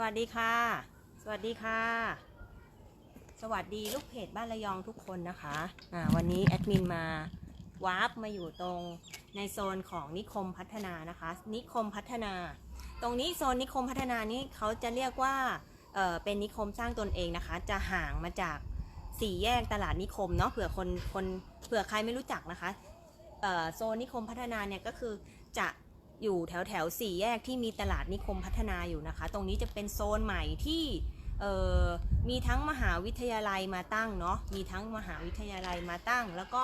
สวัสดีค่ะ สวัสดีค่ะ สวัสดีลูกเพจบ้านระยองทุกคนนะคะอ่าวันนี้แอดมินมาวาร์ปมาอยู่ตรงในโซนของนิคมพัฒนานะคะ นิคมพัฒนา ตรงนี้โซนนิคมพัฒนานี้เขาจะเรียกว่าเออเป็นนิคมสร้างตนเองนะคะ จะห่างมาจากสี่แยกตลาดนิคมเนาะเผื่อคนคนเผื่อใครไม่รู้จักนะคะเอ่อโซนนิคมพัฒนาเนี่ยก็คือจะ อยู่แถวแถวสี่แยกที่มีตลาดนิคมพัฒนาอยู่นะคะ ตรงนี้จะเป็นโซนใหม่ที่มีทั้งมหาวิทยาลัยมาตั้งเนาะ มีทั้งมหาวิทยาลัยมาตั้ง แล้วก็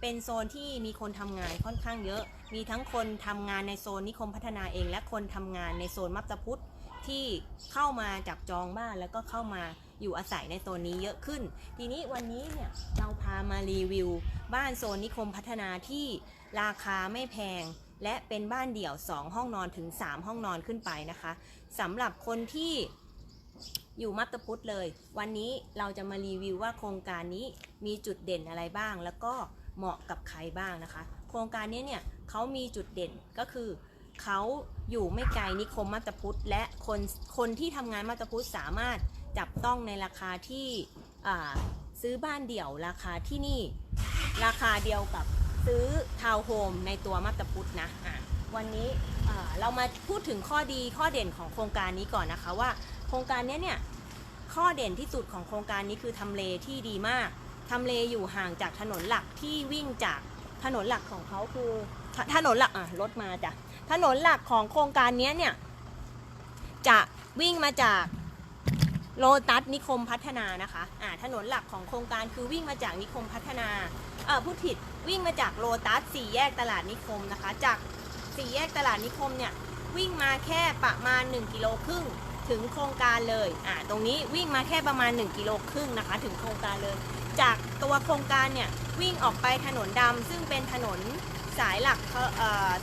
เป็นโซนที่มีคนทำงานค่อนข้างเยอะ มีทั้งคนทำงานในโซนนิคมพัฒนาเอง และคนทำงานในโซนมัตตพุทธที่เข้ามาจับจองบ้านแล้วก็เข้ามาอยู่อาศัยในโซนนี้เยอะขึ้น ทีนี้วันนี้เนี่ยเราพามารีวิว บ้านโซนนิคมพัฒนาที่ราคาไม่แพง และเป็นบ้านเดี่ยว 2 ห้องนอนถึง 3 ห้องนอนขึ้นไปนะคะสำหรับคนที่อยู่มัตตพุทธเลย วันนี้เราจะมารีวิวว่าโครงการนี้มีจุดเด่นอะไรบ้าง แล้วก็เหมาะกับใครบ้างนะคะ โครงการนี้เนี่ยเขามีจุดเด่นก็คือเขาอยู่ไม่ไกลนิคมมัตตพุทธและคนคนที่ทำงานมัตตพุทธสามารถจับต้องในราคาที่ซื้อบ้านเดี่ยวราคาที่นี่ ราคาเดียวกับ ซื้อทาวน์โฮมในตัวมัตตพุทธนะะวันนี้เรามาพูดถึงข้อดีข้อเด่นของโครงการนี้ก่อนนะคะว่า โครงการนี้เนี่ยข้อเด่นที่สุดของโครงการนี้คือทำเลที่ดีมากทำเลอยู่ห่างจากถนนหลักที่วิ่งจากถนนหลักของเขาคือถถนนหลักอะรถมาจ้ะถนนหลักของโครงการนี้เนี่ยจะวิ่งมาจากโลตัสนิคมพัฒนานะคะอ่าถนนหลักของโครงการคือวิ่งมาจากนิคมพัฒนาเออพูดผิด วิ่งมาจากโลตัสสี่แยกตลาดนิคมนะคะ จากสี่แยกตลาดนิคมเนี่ยวิ่งมาแค่ประมาณ 1กิโลครึ่งถึงโครงการเลยอ่าตรงนี้วิ่งมาแค่ประมาณ 1กิโลครึ่งนะคะ ถึงโครงการเลย จากตัวโครงการเนี่ยวิ่งออกไปถนนดำซึ่งเป็นถนน สายหลัก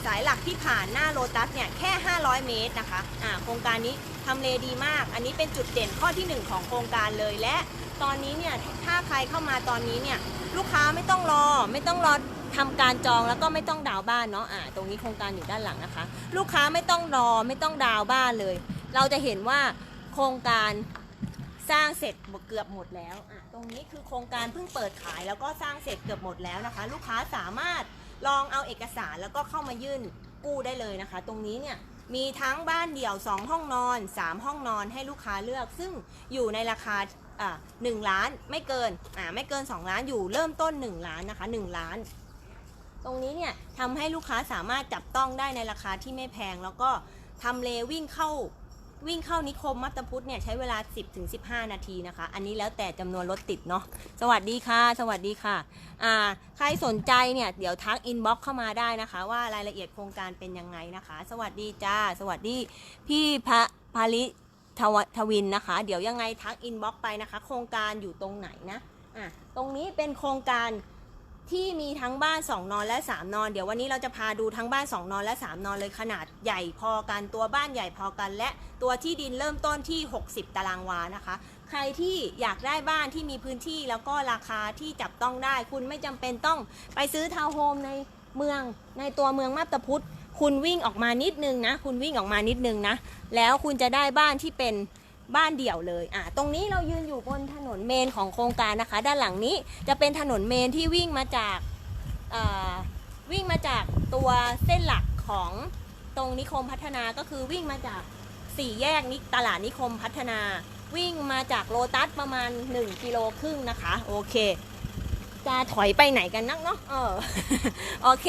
สายหลักที่ผ่านหน้าโลตัสเนี่ยแค่ 500 เมตรนะคะอ่าโครงการนี้ทำเลดีมาก อันนี้เป็นจุดเด่นข้อที่ 1 ของโครงการเลยและตอนนี้เนี่ยถ้าใครเข้ามาตอนนี้เนี่ยลูกค้าไม่ต้องรอ ไม่ต้องรอทำการจองแล้วก็ไม่ต้องดาวน์บ้านเนาะอ่าตรงนี้โครงการอยู่ด้านหลังนะคะ ลูกค้าไม่ต้องรอไม่ต้องดาวน์บ้านเลย เราจะเห็นว่าโครงการสร้างเสร็จเกือบหมดแล้วอะตรงนี้คือโครงการเพิ่งเปิดขายแล้วก็สร้างเสร็จเกือบหมดแล้วนะคะ ลูกค้าสามารถ ลองเอาเอกสารแล้วก็เข้ามายื่นกู้ได้เลยนะคะ ตรงนี้เนี่ยมีทั้งบ้านเดี่ยว 2 ห้องนอน 3 ห้องนอนให้ลูกค้าเลือก ซึ่งอยู่ในราคาหนึ่งล้านไม่เกินอ่าไม่เกิน 2 ล้านอยู่เริ่มต้น 1 ล้านนะคะ 1 ล้าน ตรงนี้เนี่ยทำให้ลูกค้าสามารถจับต้องได้ในราคาที่ไม่แพง แล้วก็ทำเลวิ่งเข้า วิ่งเข้านิคมมัตตพุทธเนี่ยใช้เวลา 10ถึง15 นาทีนะคะ อันนี้แล้วแต่จำนวนรถติดเนาะสวัสดีค่ะ สวัสดีค่ะอ่าใครสนใจเนี่ยเดี๋ยวทักอินบ็อกเข้ามาได้นะคะ ว่ารายละเอียดโครงการเป็นยังไงนะคะ สวัสดีจ้า สวัสดีพี่พระพาริทวทวินนะคะ เดี๋ยวยังไงทักอินบ็อกไปนะคะ โครงการอยู่ตรงไหนนะอะตรงนี้เป็นโครงการ ที่มีทั้งบ้าน 2 นอนและ 3 นอน เดี๋ยววันนี้เราจะพาดูทั้งบ้าน 2 นอนและ 3 นอนเลยขนาดใหญ่พอกันตัวบ้านใหญ่พอกันและตัวที่ดินเริ่มต้นที่ 60 ตารางวานะคะ ใครที่อยากได้บ้านที่มีพื้นที่แล้วก็ราคาที่จับต้องได้ คุณไม่จำเป็นต้องไปซื้อทาวน์โฮมในเมืองในตัวเมืองมาบตาพุธคุณวิ่งออกมานิดนึงนะ คุณวิ่งออกมานิดนึงนะ แล้วคุณจะได้บ้านที่เป็น บ้านเดี่ยวเลยอะตรงนี้เรายืนอยู่บนถนนเมนของโครงการนะคะ ด้านหลังนี้จะเป็นถนนเมนที่วิ่งมาจากอ่าวิ่งมาจากตัวเส้นหลักของตรงนิคมพัฒนาก็คือวิ่งมาจากสี่แยกนิตลาดนิคมพัฒนา วิ่งมาจากโลตัสประมาณ 1กิโลครึ่งนะคะ โอเค จะถอยไปไหนกันนักเนาะเออโอเค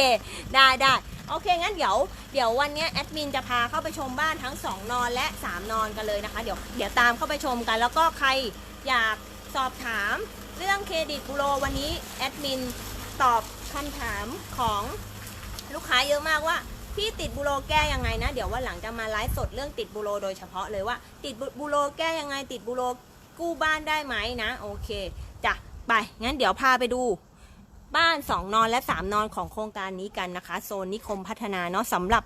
ได้ได้โอเค งั้นเดี๋ยวเดี๋ยววันนี้แอดมินจะพาเข้าไปชมบ้านทั้ง 2 นอนและ 3 นอนกันเลยนะคะ เดี๋ยวเดี๋ยวตามเข้าไปชมกัน แล้วก็ใครอยากสอบถามเรื่องเครดิตบูโรวันนี้แอดมินตอบคำถามของลูกค้าเยอะมากว่าพี่ติดบูโรแก้ยังไงนะ เดี๋ยววันหลังจะมาไลฟ์สดเรื่องติดบูโรโดยเฉพาะเลยว่า ติดบูโรแก้ยังไง ติดบูโรกู้บ้านได้ไหมนะ โอเค ไป งั้นเดี๋ยวพาไปดูบ้าน 2 นอนและ 3 นอนของโครงการนี้กันนะคะ โซนนิคมพัฒนาเนาะสำหรับ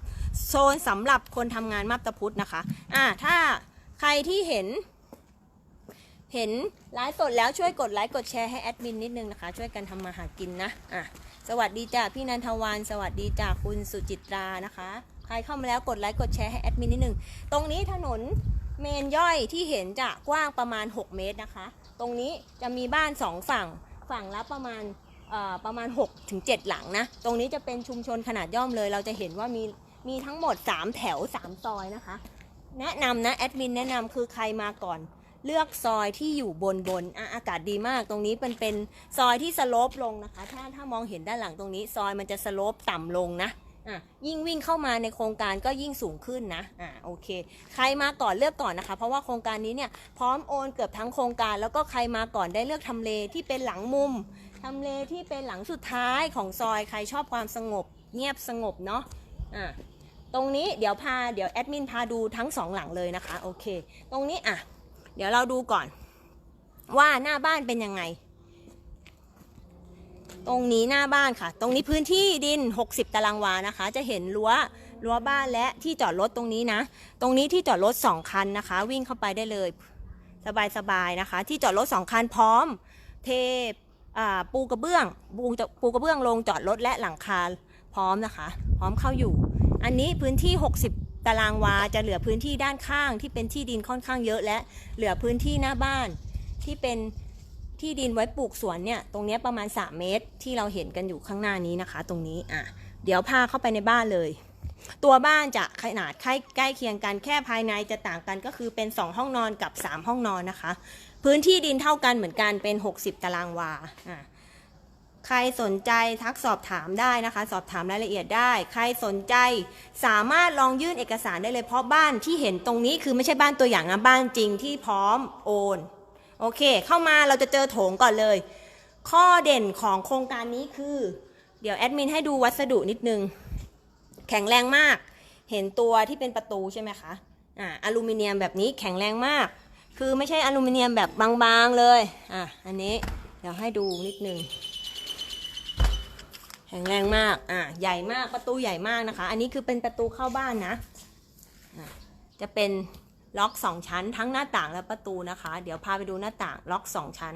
โซนสำหรับคนทำงานมาบตาพุธนะคะ อ่าถ้าใครที่เห็น เห็นไลฟ์สดแล้วช่วยกดไลค์กดแชร์ให้แอดมินนิดนึงนะคะ ช่วยกันทำมาหากินนะอะสวัสดีจ้าพี่นันทวันสวัสดีจ้าคุณสุจิตรานะคะ ใครเข้ามาแล้วกดไลค์กดแชร์ให้แอดมินนิดนึง ตรงนี้ถนน เมนย่อยที่เห็นจะกว้างประมาณ 6 เมตรนะคะ ตรงนี้จะมีบ้าน 2 ฝั่ง ฝั่งละประมาณประมาณ6ถึง7หลังนะ ตรงนี้จะเป็นชุมชนขนาดย่อมเลย เราจะเห็นว่ามีมีทั้งหมด 3 แถว 3 ซอยนะคะ แนะนำนะแอดมินแนะนำคือใครมาก่อน เลือกซอยที่อยู่บนบนออากาศดีมาก ตรงนี้เป็นเป็นซอยที่สโลปลงนะคะ ถ้าถ้ามองเห็นด้านหลังตรงนี้ ซอยมันจะสโลปต่ำลงนะ อะยิ่งวิ่งเข้ามาในโครงการก็ยิ่งสูงขึ้นนะอะโอเค ใครมาก่อนเลือกก่อนนะคะ เพราะว่าโครงการนี้เนี่ยพร้อมโอนเกือบทั้งโครงการ แล้วก็ใครมาก่อนได้เลือกทำเลที่เป็นหลังมุมทำเลที่เป็นหลังสุดท้ายของซอยใครชอบความสงบ เงียบสงบเนาะอะตรงนี้เดี๋ยวพาเดี๋ยวแอดมินพาดูทั้งสองหลังเลยนะคะโอเค ตรงนี้อะเดี๋ยวเราดูก่อน ว่าหน้าบ้านเป็นยังไง ตรงนี้หน้าบ้านค่ะ ตรงนี้พื้นที่ดิน 60 ตารางวานะคะ จะเห็นรั้วรั้วบ้านและที่จอดรถตรงนี้นะ ตรงนี้ที่จอดรถ 2 คันนะคะ วิ่งเข้าไปได้เลย สบายๆนะคะ ที่จอดรถ 2 คันพร้อม เทปูกระเบื้องปูปูกระเบื้องลงจอดรถและหลังคาพร้อมนะคะ พร้อมเข้าอยู่ อันนี้พื้นที่ 60 ตารางวาจะเหลือพื้นที่ด้านข้างที่เป็นที่ดินค่อนข้างเยอะและเหลือพื้นที่หน้าบ้านที่เป็น ที่ดินไว้ปลูกสวนเนี่ยตรงนี้ประมาณ 3 เมตรที่เราเห็นกันอยู่ข้างหน้านี้นะคะ ตรงนี้อะเดี๋ยวพาเข้าไปในบ้านเลย ตัวบ้านจะขนาดใกล้ใกล้เคียงกันแค่ภายในจะต่างกันก็คือเป็น 2 ห้องนอนกับ 3 ห้องนอนนะคะ พื้นที่ดินเท่ากันเหมือนกันเป็น 60 ตารางวาอะใครสนใจทักสอบถามได้นะคะ สอบถามรายละเอียดได้ ใครสนใจสามารถลองยื่นเอกสารได้เลยเพราะบ้านที่เห็นตรงนี้คือไม่ใช่บ้านตัวอย่างนะบ้านจริงที่พร้อมโอน โอเค เข้ามาเราจะเจอโถงก่อนเลย ข้อเด่นของโครงการนี้คือ เดี๋ยวแอดมินให้ดูวัสดุนิดนึง แข็งแรงมาก เห็นตัวที่เป็นประตูใช่ไหมคะ อ่า อลูมิเนียมแบบนี้แข็งแรงมาก คือไม่ใช่อลูมิเนียมแบบบางๆเลย อะ อันนี้เดี๋ยวให้ดูนิดนึง แข็งแรงมาก อะ ใหญ่มาก ประตูใหญ่มากนะคะ อันนี้คือเป็นประตูเข้าบ้านนะะจะเป็น ล็อกสองชั้น ทั้งหน้าต่างและประตูนะคะ เดี๋ยวพาไปดูหน้าต่างล็อกสองชั้น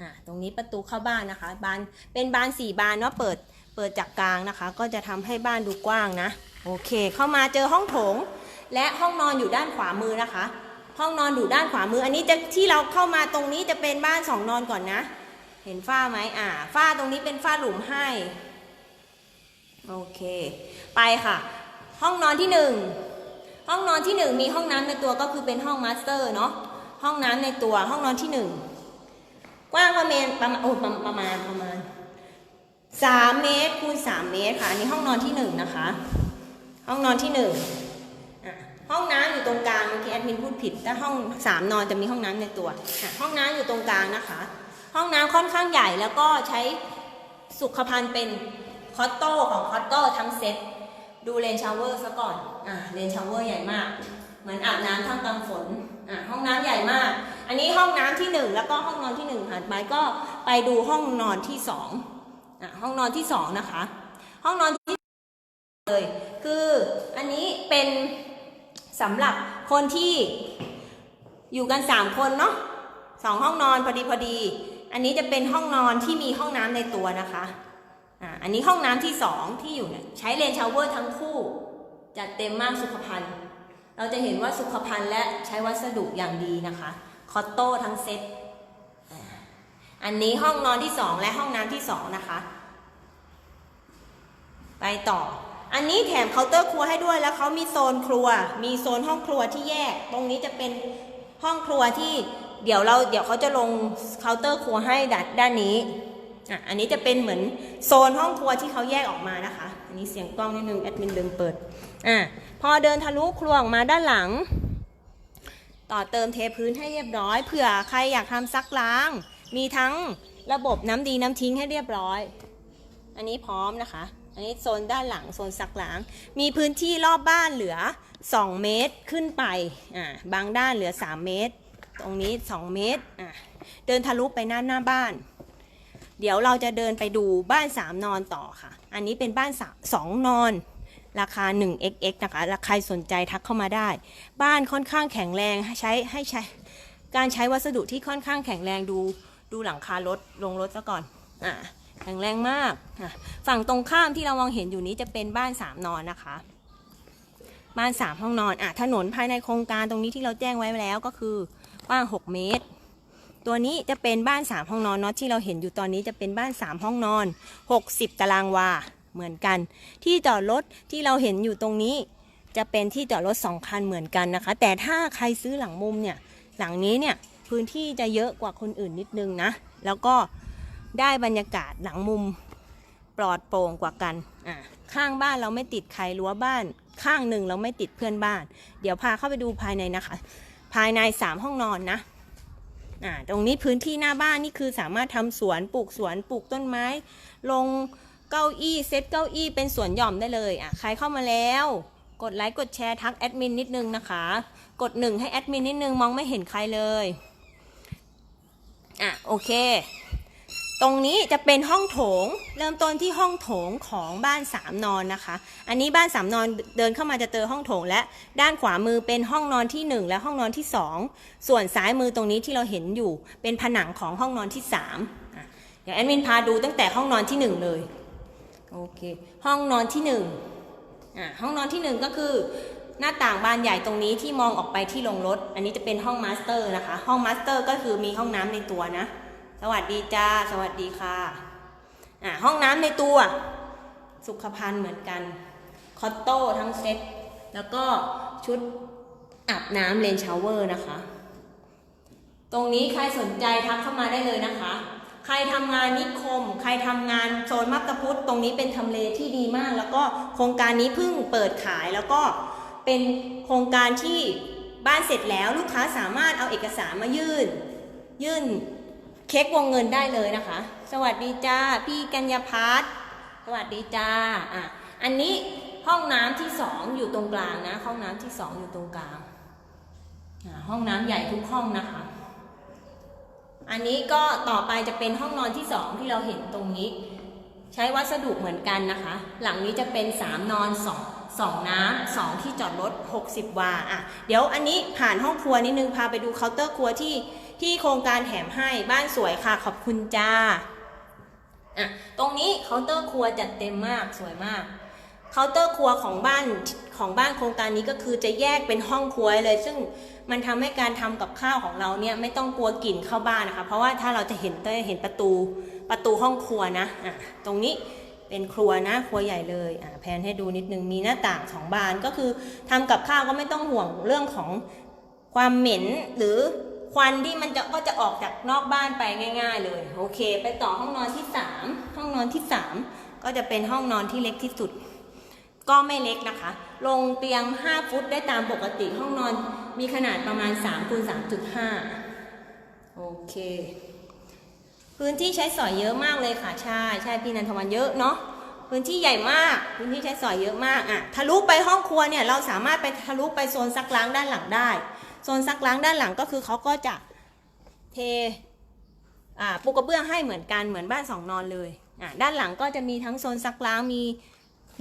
อะตรงนี้ประตูเข้าบ้านนะคะ บานเป็นบานสี่บานเนาะเปิดเปิดจากกลางนะคะ ก็จะทำให้บ้านดูกว้างนะ โอเค เข้ามาเจอห้องโถง และห้องนอนอยู่ด้านขวามือนะคะ ห้องนอนอยู่ด้านขวามือ อันนี้จะที่เราเข้ามาตรงนี้จะเป็นบ้านสองนอนก่อนนะ เห็นฝ้าไหมอ่าฝ้าตรงนี้เป็นฝ้าหลุมให้ โอเค ไปค่ะ ห้องนอนที่หนึ่ง ห้องนอนที่หนึ่งมีห้องน้ำในตัวก็คือเป็นห้องมาสเตอร์เนาะห้องน้ำในตัวห้องนอนที่หนึ่งกว้างประมาณประมาณโอ้ประมาณประมาณสามเมตรคูณสามเมตรค่ะอันนี้ห้องนอนที่หนึ่งนะคะ ห้องนอนที่หนึ่งห้องน้ำอยู่ตรงกลางเมื่อกี้แอดมินพูดผิดถ้าห้องสามนอนจะมีห้องน้ำในตัวห้องน้ำอยู่ตรงกลางนะคะ ห้องน้ำค่อนข้างใหญ่แล้วก็ใช้สุขภัณฑ์เป็นคอตโต้ของคอตโต้ทั้งเซ็ต ดูเลนชาวเวอร์ซะก่อน อะเลนชาวเวอร์ใหญ่มาก เหมือนอาบน้ำท่ามกลางฝน อะห้องน้ำใหญ่มาก อันนี้ห้องน้ำที่หนึ่งแล้วก็ห้องนอนที่หนึ่งถัดไปก็ไปดูห้องนอนที่สองอะห้องนอนที่สองนะคะ ห้องนอนที่เลยคืออันนี้เป็นสำหรับคนที่อยู่กันสามคนเนาะสองห้องนอนพอดีพอดี อันนี้จะเป็นห้องนอนที่มีห้องน้ำในตัวนะคะ อ่าอันนี้ห้องน้ำที่สองที่อยู่เนี่ยใช้เลนชาวเวอร์ทั้งคู่ จัดเต็มมากสุขภัณฑ์ เราจะเห็นว่าสุขภัณฑ์และใช้วัสดุอย่างดีนะคะ คอตโต้ทั้งเซ็ตอันนี้ห้องนอนที่สองและห้องน้ำที่สองนะคะ ไปต่อ อันนี้แถมเคาน์เตอร์ครัวให้ด้วยแล้วเขามีโซนครัว มีโซนห้องครัวที่แยก ตรงนี้จะเป็นห้องครัวที่เดี๋ยวเราเดี๋ยวเขาจะลงเคาน์เตอร์ครัวให้ด้านด้านนี้ อะอันนี้จะเป็นเหมือนโซนห้องครัวที่เขาแยกออกมานะคะ อันนี้เสียงกล้องนิดนึงแอดมินลืมเปิดอะพอเดินทะลุครัวออกมาด้านหลัง ต่อเติมเทพื้นให้เรียบร้อยเผื่อใครอยากทำซักล้าง มีทั้งระบบน้ำดีน้ำทิ้งให้เรียบร้อย อันนี้พร้อมนะคะ อันนี้โซนด้านหลังโซนซักล้าง มีพื้นที่รอบบ้านเหลือ 2 เมตรขึ้นไปอ่าบางด้านเหลือ 3 เมตร ตรงนี้ 2 เมตรอ่าเดินทะลุไปหน้าหน้าบ้าน เดี๋ยวเราจะเดินไปดูบ้าน 3 นอนต่อค่ะ อันนี้เป็นบ้านสองนอน ราคา 1xx นะคะราใครสนใจทักเข้ามาได้ บ้านค่อนข้างแข็งแรงใช้ให้ใช้ การใช้วัสดุที่ค่อนข้างแข็งแรงดูดูหลังคารถลงรถซะก่อนอ่าแข็งแรงมากอะฝั่งตรงข้ามที่เรามองเห็นอยู่นี้จะเป็นบ้าน 3 นอนนะคะบ้านสามห้องนอนอะถนนภายในโครงการตรงนี้ที่เราแจ้งไว้แล้วก็คือกว้าง 6 เมตร ตัวนี้จะเป็นบ้าน 3 ห้องนอนเนาะที่เราเห็นอยู่ตอนนี้จะเป็นบ้าน 3 ห้องนอน 60 ตารางวาเหมือนกัน ที่จอดรถที่เราเห็นอยู่ตรงนี้ จะเป็นที่จอดรถ2คันเหมือนกันนะคะ แต่ถ้าใครซื้อหลังมุมเนี่ยหลังนี้เนี่ยพื้นที่จะเยอะกว่าคนอื่นนิดนึงนะ แล้วก็ได้บรรยากาศหลังมุมปลอดโปร่งกว่ากันอะข้างบ้านเราไม่ติดใครรั้วบ้าน ข้างหนึ่งเราไม่ติดเพื่อนบ้าน เดี๋ยวพาเข้าไปดูภายในนะคะ ภายใน 3 ห้องนอนนะ อ่าตรงนี้พื้นที่หน้าบ้านนี่คือสามารถทำสวนปลูกสวนปลูกต้นไม้ ลงเก้าอี้เซตเก้าอี้เป็นสวนหย่อมได้เลยอะใครเข้ามาแล้วกดไลค์กดแชร์ทักแอดมินนิดนึงนะคะ กดหนึ่งให้แอดมินนิดนึงมองไม่เห็นใครเลย อะโอเค ตรงนี้จะเป็นห้องโถง เริ่มต้นที่ห้องโถงของบ้านสามนอนนะคะ อันนี้บ้านสามนอนเดินเข้ามาจะเจอห้องโถง และด้านขวามือเป็นห้องนอนที่หนึ่งและห้องนอนที่สองส่วนซ้ายมือตรงนี้ที่เราเห็นอยู่ เป็นผนังของห้องนอนที่สามอะเดี๋ยวแอดมินพาดูตั้งแต่ห้องนอนที่หนึ่งเลยโอเคห้องนอนที่หนึ่งอะห้องนอนที่หนึ่งก็คือหน้าต่างบานใหญ่ตรงนี้ที่มองออกไปที่ลงรถ อันนี้จะเป็นห้องมาสเตอร์นะคะ ห้องมาสเตอร์ก็คือมีห้องน้ำในตัวนะ สวัสดีจ้า สวัสดีค่ะอ่าห้องน้ำในตัว สุขภัณฑ์เหมือนกัน คอตโต้ทั้งเซ็ต แล้วก็ชุดอาบน้ำเลนชาวเวอร์นะคะ ตรงนี้ใครสนใจทักเข้ามาได้เลยนะคะ ใครทำงานนิคม ใครทำงานโซนมัตพุทธตรงนี้เป็นทำเลที่ดีมาก แล้วก็โครงการนี้เพิ่งเปิดขายแล้วก็เป็นโครงการที่บ้านเสร็จแล้วลูกค้าสามารถเอาเอกสารมายื่น ยื่น เค้กวงเงินได้เลยนะคะ สวัสดีจ้า พี่กัญญาพัฒน์สวัสดีจ้าอะอันนี้ห้องน้ำที่สองอยู่ตรงกลางนะ ห้องน้ำที่สองอยู่ตรงกลางห้องน้ำใหญ่ทุกห้องนะคะ อันนี้ก็ต่อไปจะเป็นห้องนอนที่สองที่เราเห็นตรงนี้ ใช้วัสดุเหมือนกันนะคะ หลังนี้จะเป็นสามนอนสองสองน้ำสองที่จอดรถ 60 วาอะเดี๋ยวอันนี้ผ่านห้องครัวนิดนึงพาไปดูเคาน์เตอร์ครัวที่ ที่โครงการแถมให้บ้านสวยค่ะขอบคุณจ้าอะตรงนี้เคาน์เตอร์ครัวจัดเต็มมากสวยมากเคาน์เตอร์ครัวของบ้านของบ้านโครงการนี้ก็คือจะแยกเป็นห้องครัวเลย ซึ่งมันทำให้การทำกับข้าวของเราเนี่ยไม่ต้องกลัวกลิ่นเข้าบ้านนะคะ เพราะว่าถ้าเราจะเห็นจะเห็นประตูประตูห้องครัวนะอะตรงนี้เป็นครัวนะครัวใหญ่เลยอะแพนให้ดูนิดนึงมีหน้าต่างสองบานก็คือทำกับข้าวก็ไม่ต้องห่วงเรื่องของความเหม็นหรือ ควันที่มันจะก็จะออกจากนอกบ้านไปง่าย ๆ เลย โอเค ไปต่อห้องนอนที่สามห้องนอนที่สามก็จะเป็นห้องนอนที่เล็กที่สุด ก็ไม่เล็กนะคะ ลงเตียง 5 ฟุตได้ตามปกติห้องนอนมีขนาดประมาณ3คูณ3.5 โอเค พื้นที่ใช้สอยเยอะมากเลยค่ะ ใช่ใช่พี่นันทวันเยอะเนาะพื้นที่ใหญ่มาก พื้นที่ใช้สอยเยอะมากอะทะลุไปห้องครัวเนี่ยเราสามารถไปทะลุไปโซนซักล้างด้านหลังได้ โซนซักล้างด้านหลังก็คือเขาก็จะเทอ่าปูกระเบื้องให้เหมือนกันเหมือนบ้านสองนอนเลยอะด้านหลังก็จะมีทั้งโซนซักล้างมี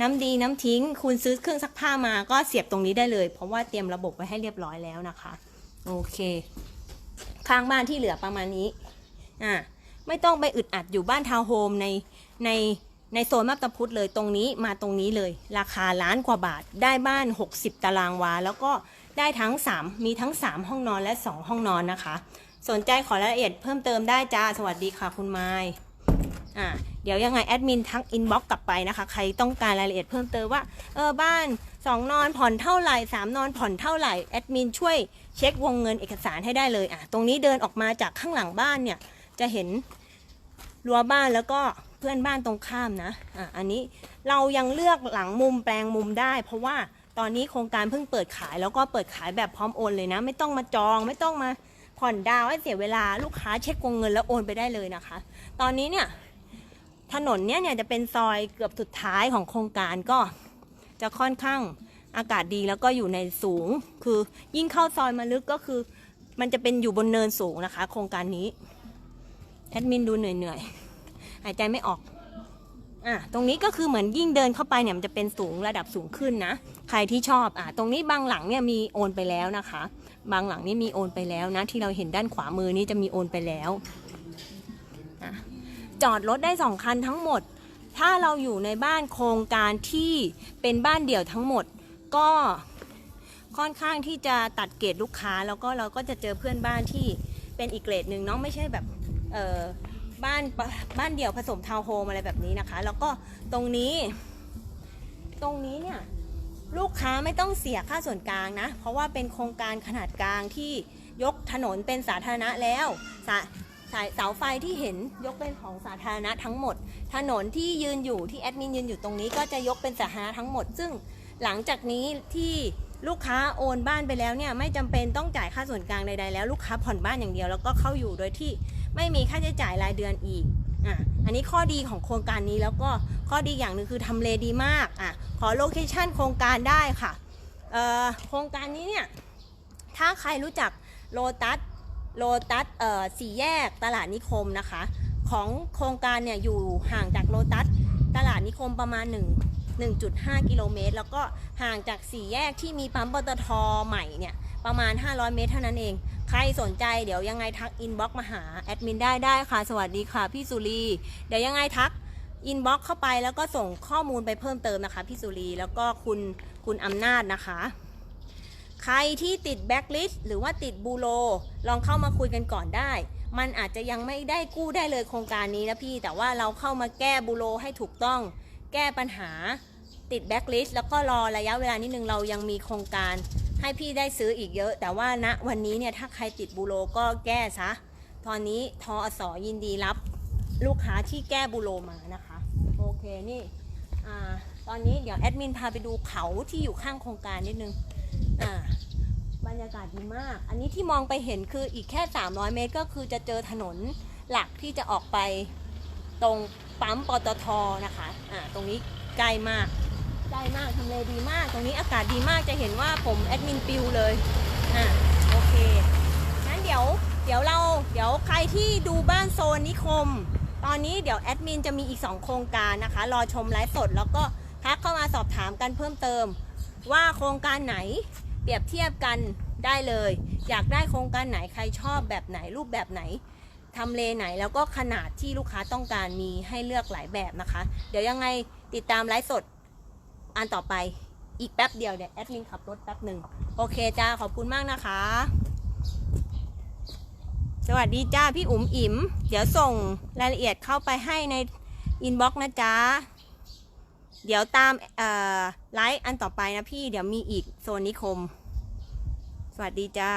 น้ำดีน้ำทิ้ง คุณซื้อเครื่องซักผ้ามาก็เสียบตรงนี้ได้เลย เพราะว่าเตรียมระบบไว้ให้เรียบร้อยแล้วนะคะ โอเคข้างบ้านที่เหลือประมาณนี้อะไม่ต้องไปอึดอัดอยู่บ้านทาวน์โฮมในในในโซนมาบตาพุธเลยตรงนี้มาตรงนี้เลย ราคาล้านกว่าบาทได้บ้าน 60 ตารางวา แล้วก็ ได้ทั้ง 3 มีทั้ง 3 ห้องนอนและ 2 ห้องนอนนะคะ สนใจขอรายละเอียดเพิ่มเติมได้จ้า สวัสดีค่ะคุณไม้อะเดี๋ยวยังไงแอดมินทักอินบ็อกกลับไปนะคะ ใครต้องการรายละเอียดเพิ่มเติมว่า เออบ้าน 2 นอนผ่อนเท่าไหร่ 3 นอนผ่อนเท่าไหร่ แอดมินช่วยเช็ควงเงินเอกสารให้ได้เลยอะตรงนี้เดินออกมาจากข้างหลังบ้านเนี่ย จะเห็นรั้วบ้านแล้วก็เพื่อนบ้านตรงข้ามนะอะอันนี้เรายังเลือกหลังมุมแปลงมุมได้ เพราะว่า ตอนนี้โครงการเพิ่งเปิดขายแล้วก็เปิดขายแบบพร้อมโอนเลยนะ ไม่ต้องมาจอง ไม่ต้องมาผ่อนดาวให้เสียเวลาลูกค้าเช็ควงเงินแล้วโอนไปได้เลยนะคะ ตอนนี้เนี่ยถนนเนี่ยเนี่ยจะเป็นซอยเกือบสุดท้ายของโครงการก็จะค่อนข้างอากาศดีแล้วก็อยู่ในสูง คือยิ่งเข้าซอยมาลึกก็คือ มันจะเป็นอยู่บนเนินสูงนะคะ โครงการนี้แอดมินดูเหนื่อยๆหายใจไม่ออก อะตรงนี้ก็คือเหมือนยิ่งเดินเข้าไปเนี่ยมันจะเป็นสูงระดับสูงขึ้นนะ ใครที่ชอบอะตรงนี้บางหลังเนี่ยมีโอนไปแล้วนะคะ บางหลังนี่มีโอนไปแล้วนะ ที่เราเห็นด้านขวามือนี่จะมีโอนไปแล้วอะจอดรถได้สองคันทั้งหมด ถ้าเราอยู่ในบ้านโครงการที่เป็นบ้านเดี่ยวทั้งหมด ก็ค่อนข้างที่จะตัดเกรดลูกค้าแล้วก็เราก็จะเจอเพื่อนบ้านที่เป็นอีกเกรดหนึ่งเนาะไม่ใช่แบบเออ บ้านบ้านเดี่ยวผสมทาวน์โฮมอะไรแบบนี้นะคะ แล้วก็ตรงนี้ ตรงนี้เนี่ยลูกค้าไม่ต้องเสียค่าส่วนกลางนะ เพราะว่าเป็นโครงการขนาดกลางที่ยกถนนเป็นสาธารณะแล้วสาสายเสาไฟที่เห็นยกเป็นของสาธารณะทั้งหมด ถนนที่ยืนอยู่ที่แอดมินยืนอยู่ตรงนี้ก็จะยกเป็นสาธารณะทั้งหมด ซึ่งหลังจากนี้ที่ลูกค้าโอนบ้านไปแล้วเนี่ยไม่จำเป็นต้องจ่ายค่าส่วนกลางใดๆแล้วลูกค้าผ่อนบ้านอย่างเดียวแล้วก็เข้าอยู่โดยที่ ไม่มีค่าใช้จ่ายรายเดือนอีกอะอันนี้ข้อดีของโครงการนี้แล้วก็ข้อดีอย่างหนึ่งคือทำเลดีมากอะขอโลเคชันโครงการได้ค่ะเอ่อโครงการนี้เนี่ยถ้าใครรู้จักโลตัสโลตัสเอ่อสี่แยกตลาดนิคมนะคะ ของโครงการเนี่ยอยู่ห่างจากโลตัสตลาดนิคมประมาณ 1 1.5 กิโลเมตร แล้วก็ห่างจากสี่แยกที่มีปั๊มปตทใหม่เนี่ย ประมาณ 500 เมตรเท่านั้นเอง ใครสนใจเดี๋ยวยังไงทักอินบ็อกมาหาแอดมินได้ได้ค่ะ สวัสดีค่ะพี่สุรี เดี๋ยวยังไงทักอินบ็อกเข้าไปแล้วก็ส่งข้อมูลไปเพิ่มเติมนะคะพี่สุรีแล้วก็คุณคุณอำนาจนะคะ ใครที่ติดแบ็คลิสต์หรือว่าติดบูโรลองเข้ามาคุยกันก่อนได้ มันอาจจะยังไม่ได้กู้ได้เลยโครงการนี้นะพี่ แต่ว่าเราเข้ามาแก้บูโรให้ถูกต้อง แก้ปัญหาติดแบ็คลิสต์แล้วก็รอระยะเวลานิดนึงเรายังมีโครงการ ให้พี่ได้ซื้ออีกเยอะ แต่ว่าณวันนี้เนี่ยถ้าใครติดบูโรก็แก้ซะตอนนี้ทอสอยินดีรับลูกค้าที่แก้บูโรมานะคะ โอเคนี่อตอนนี้เดี๋ยวแอดมินพาไปดูเขาที่อยู่ข้างโครงการนิดนึงบรรยากาศดีมาก อันนี้ที่มองไปเห็นคืออีกแค่ 300 เมตร ก็คือจะเจอถนนหลักที่จะออกไปตรงปั๊มปตทนะคะ อ่า ตรงนี้ใกล้มาก ใกล้มากทำเลดีมาก ตรงนี้อากาศดีมากจะเห็นว่าผมแอดมินปิวเลยอ่าโอเคงั้นเดี๋ยวเดี๋ยวเราเดี๋ยวใครที่ดูบ้านโซนนิคม ตอนนี้เดี๋ยวแอดมินจะมีอีก 2 โครงการนะคะ รอชมไลฟ์สดแล้วก็ทักเข้ามาสอบถามกันเพิ่มเติม ว่าโครงการไหนเปรียบเทียบกันได้เลย อยากได้โครงการไหนใครชอบแบบไหนรูปแบบไหนทำเลไหนแล้วก็ขนาดที่ลูกค้าต้องการมีให้เลือกหลายแบบนะคะ เดี๋ยวยังไงติดตามไลฟ์สด อันต่อไปอีกแป๊บเดียวเดี๋ยวแอดมินขับรถแป๊บหนึ่งโอเคจ้าขอบคุณมากนะคะ สวัสดีจ้าพี่อุ๋มอิ๋มเดี๋ยวส่งรายละเอียดเข้าไปให้ในอินบ็อกซ์นะจ๊ะเดี๋ยวตามไลฟ์อันต่อไปนะพี่เดี๋ยวมีอีกโซนนิคม สวัสดีจ้า